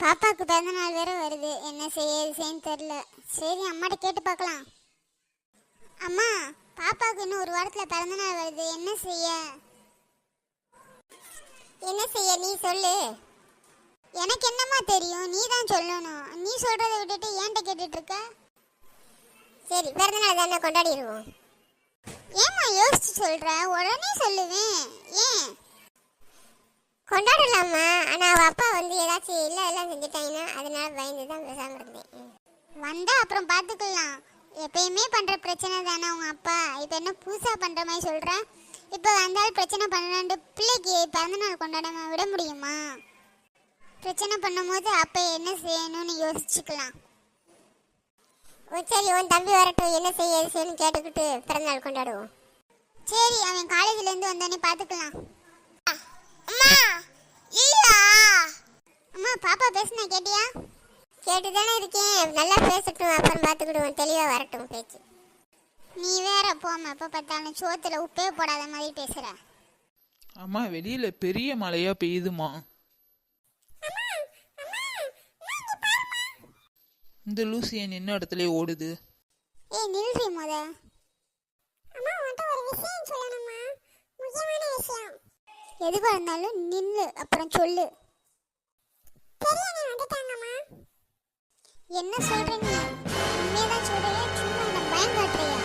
பாப்பாவுக்கு பிறந்த நாள் வேற வருது. என்ன செய்ய செய்யன்னு தெரில சரி அம்மாட்ட கேட்டு பார்க்கலாம். அம்மா பாப்பாவுக்கு இன்னும் ஒரு வாரத்தில் பிறந்த நாள் வருது. என்ன செய்ய? என்ன செய்ய நீ சொல்லு. எனக்கு என்னம்மா தெரியும்? நீ தான் சொல்லணும். நீ சொல்றதை விட்டுட்டு ஏன்ட்ட கேட்டுட்டு இருக்க சரி பிறந்த நாள் தானே கொண்டாடிடுவோம். ஏம்மா யோசிச்சு சொல்ற? உடனே சொல்லுவேன். ஏன்? கொண்டாடலாமா? ஆனா அவ அப்பா வந்து ஏதாச்சும் இல்ல எல்லாம் செஞ்சுட்டாங்கன்னா அதனால பயந்து தான் பேசாம இருந்தேன். ம். வந்தா அப்புறம் பாத்துக்கலாம் எப்பயுமே பண்ற பிரச்சனை தானே உங்க அப்பா. இப்ப என்ன புதுசா பண்ற மாதிரி சொல்ற? இப்ப வந்தாலும் பிரச்சனை பண்ணலான்ட்டு பிள்ளைக்கு பிறந்தநாள் கொண்டாடாம விட முடியுமா? பிரச்சனை பண்ணும்போது அப்ப என்ன செய்யணும்னு யோசிச்சுக்கலாம். ஓ, சரி உன் தம்பி வரட்டும். என்ன செய்ய செய்யணும்னு கேட்டுக்கிட்டு பிறந்தநாள் கொண்டாடுவோம். சரி அவன் காலேஜ்ல இருந்து வந்தானே பாத்துக்கலாம் அம்மா இல்லா அம்மா பாப்பா பேசுனா கேட்டியா? கேட்டு தானே இருக்கேன். நல்லா பேசட்டும் அப்புறம் பார்த்துக்கிடுவோம். தெளிவாக வரட்டும் பேச்சு. நீ வேற போமா எப்போ பார்த்தாலும் சோத்துல உப்பே போடாத மாதிரி பேசுற. அம்மா வெளியில பெரிய மழையா பெய்யுதுமா? இந்த லூசி என் நின்ன இடத்துல ஓடுது? ஏய் நில்றி முத. அம்மா உன்கிட்ட ஒரு விஷயம் சொல்லணுமா முக்கியமான விஷயம். எதுவா இருந்தாலும் நில்லு அப்புறம் சொல்லு. பெரியண்ணே வந்துட்டாங்கம்மா. என்ன சொல்ற நீ உண்மையதான் சொல்றியா சும்மா என்ன பயம் காட்டுறியா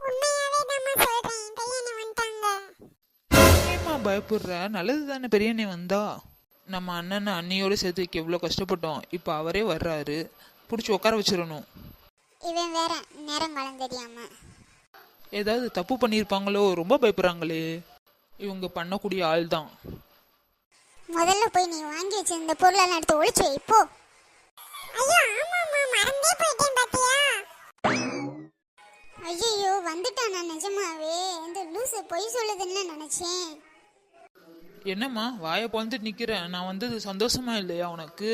உண்மையாவே தாம்மா சொல்றேன் பெரியண்ணே வந்துட்டாங்க. ஏம்மா பயப்படுற? நல்லது தானே பெரியண்ணே வந்தா. நம்ம அண்ணனை அண்ணியோட சேர்த்து வைக்க எவ்வளோ கஷ்டப்பட்டோம். இப்போ அவரே வர்றாரு. பிடிச்சி உட்கார வச்சிடணும். இவன் வேற நேரங்காலம் தெரியாம. ஏதாவது தப்பு பண்ணியிருப்பாங்களோ? ரொம்ப பயப்படுறாங்களே. இவங்க பண்ணக்கூடிய ஆள் தான் முதல்ல போய் நீ வாங்கி வச்சிருந்த பொருளெல்லாம் எடுத்து ஒளிச்சு வை போ. ஐயோ ஆமாம்மா மறந்தே போயிட்டேன் பாத்தியா? ஐயோ வந்துட்டானா நிஜமாவே? இந்த லூசு பொய் சொல்லுதுன்னு நினைச்சேன். என்னம்மா வாயை பொழந்துட்டு நிற்கிறேன் நான் வந்தது சந்தோஷமா இல்லையா உனக்கு?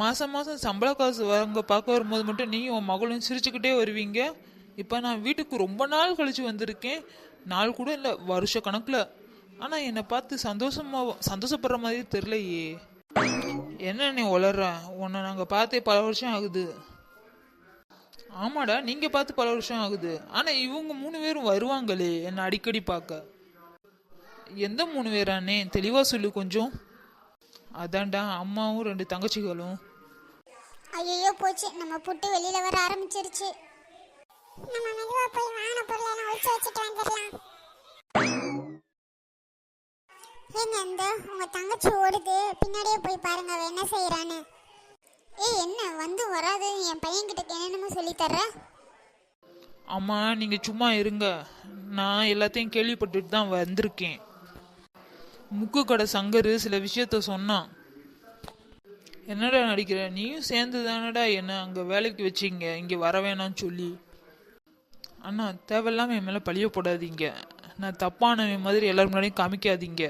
மாதம் மாதம் சம்பள காசு வாங்க பார்க்க வரும்போது மட்டும் நீயும் உன் மகளும் சிரிச்சுக்கிட்டே வருவீங்க? இப்போ நான் வீட்டுக்கு ரொம்ப நாள் கழிச்சு வந்திருக்கேன். நாள் கூட இல்லை வருஷ கணக்கில். ஆனால் என்னை பார்த்து சந்தோஷமா சந்தோஷப்படுற மாதிரி தெரிலையே என்ன நீ வளர்ற உன்னை நாங்கள் பார்த்தே பல வருஷம் ஆகுது. ஆமாடா நீங்கள் பார்த்து பல வருஷம் ஆகுது. ஆனால் இவங்க மூணு பேரும் வருவாங்களே என்னை அடிக்கடி பார்க்க. எந்த மூணு பேரானே தெளிவாக சொல்லு கொஞ்சம். அதான்டா அம்மாவும் ரெண்டு தங்கச்சிகளும். ஐயோ போச்சு. நம்ம புட்டு வெளியில வர ஆரம்பிச்சிருச்சு. நம்ம மெதுவா போய் வாங்கின பொருளை எல்லாம் வச்சுட்டு வந்துடலாம். ஏங்க இந்த உங்க தங்கச்சி ஓடுது. பின்னாடியே போய் பாருங்க அவ என்ன செய்யறான்னு ஏய் என்ன வந்து வராது. என் பையன் கிட்ட என்னென்னமோ சொல்லி தர்ற? அம்மா நீங்க சும்மா இருங்க. நான் எல்லாத்தையும் கேள்விப்பட்டுட்டு தான் வந்திருக்கேன். முக்கு கடை சங்கர் சில விஷயத்த சொன்னான் என்னடா நடிக்கிற? நீயும் சேர்ந்து தானடா என்ன அங்கே வேலைக்கு வச்சிங்க? இங்கே வர வேணாம்னு சொல்லி. அண்ணா தேவையில்லாமல் என் மேலே பழிய போடாதீங்க. நான் தப்பானவன் மாதிரி எல்லாரும் முன்னாடியும் காமிக்காதீங்க.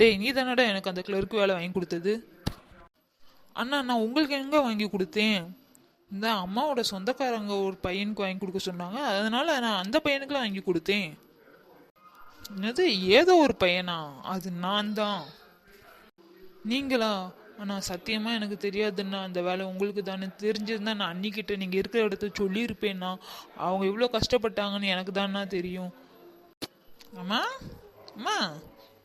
டேய் நீ தானடா எனக்கு அந்த கிளர்க்கு வேலை வாங்கி கொடுத்தது. அண்ணா நான் உங்களுக்கு எங்கே வாங்கி கொடுத்தேன்? இந்த அம்மாவோட சொந்தக்காரங்க ஒரு பையனுக்கு வாங்கி கொடுக்க சொன்னாங்க. அதனால நான் அந்த பையனுக்குலாம் வாங்கி கொடுத்தேன். என்னது ஏதோ ஒரு பையனா? அது நான் தான். நீங்களா? ஆனால் சத்தியமாக எனக்கு தெரியாதுன்னா அந்த வேலை உங்களுக்கு தானே தெரிஞ்சிருந்தா நான் அன்னிக்கிட்ட நீங்கள் இருக்கிற இடத்த சொல்லியிருப்பேன்னா அவங்க எவ்வளோ கஷ்டப்பட்டாங்கன்னு எனக்கு தானா தெரியும். அம்மா அம்மா.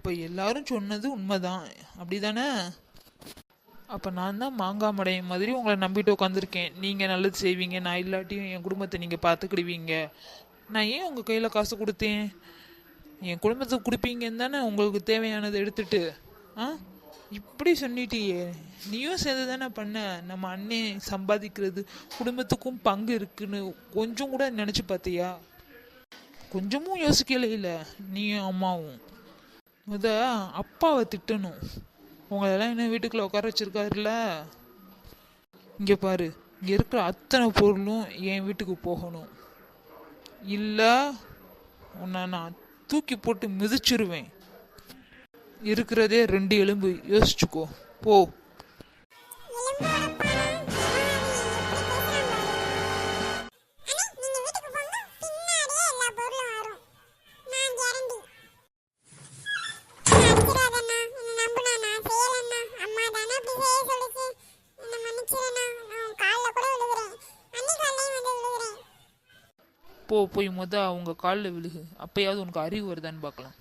அப்போ எல்லாரும் சொன்னது உண்மைதான். அப்படிதானே? அப்போ நான் தான் மாங்காய் மடையும் மாதிரி உங்களை நம்பிட்டு உட்காந்துருக்கேன் நீங்கள் நல்லது செய்வீங்க. நான் இல்லாட்டியும் என் குடும்பத்தை நீங்கள் பார்த்துக்கிடுவீங்க. நான் ஏன் உங்கள் கையில் காசு கொடுத்தேன்? என் குடும்பத்துக்கு கொடுப்பீங்கன்னு தானே உங்களுக்கு தேவையானதை எடுத்துட்டு. ஆ? இப்படி சொல்லிட்டியே. நீயும் சேர்ந்து தானே பண்ண? நம்ம அண்ணே சம்பாதிக்கிறது குடும்பத்துக்கும் பங்கு இருக்குன்னு கொஞ்சம் கூட நினச்சி பார்த்தியா? கொஞ்சமும் யோசிக்கல இல்லை. நீயும் அம்மாவும். முத அப்பாவை திட்டணும். உங்களெல்லாம் இன்னும் வீட்டுக்குள்ள உட்கார வச்சிருக்காருல்ல? இங்க பாரு இங்க இருக்கிற அத்தனை பொருளும் என் வீட்டுக்கு போகணும். இல்ல உன்னை நான் தூக்கி போட்டு மிதிச்சிருவேன். இருக்கிறதே ரெண்டு எலும்பு. யோசிச்சுக்கோ. போ. போ போய் மொதல் அவங்க காலில் விழுகு. அப்போயாவது உனக்கு அறிவு வருதான்னு பார்க்கலாம்.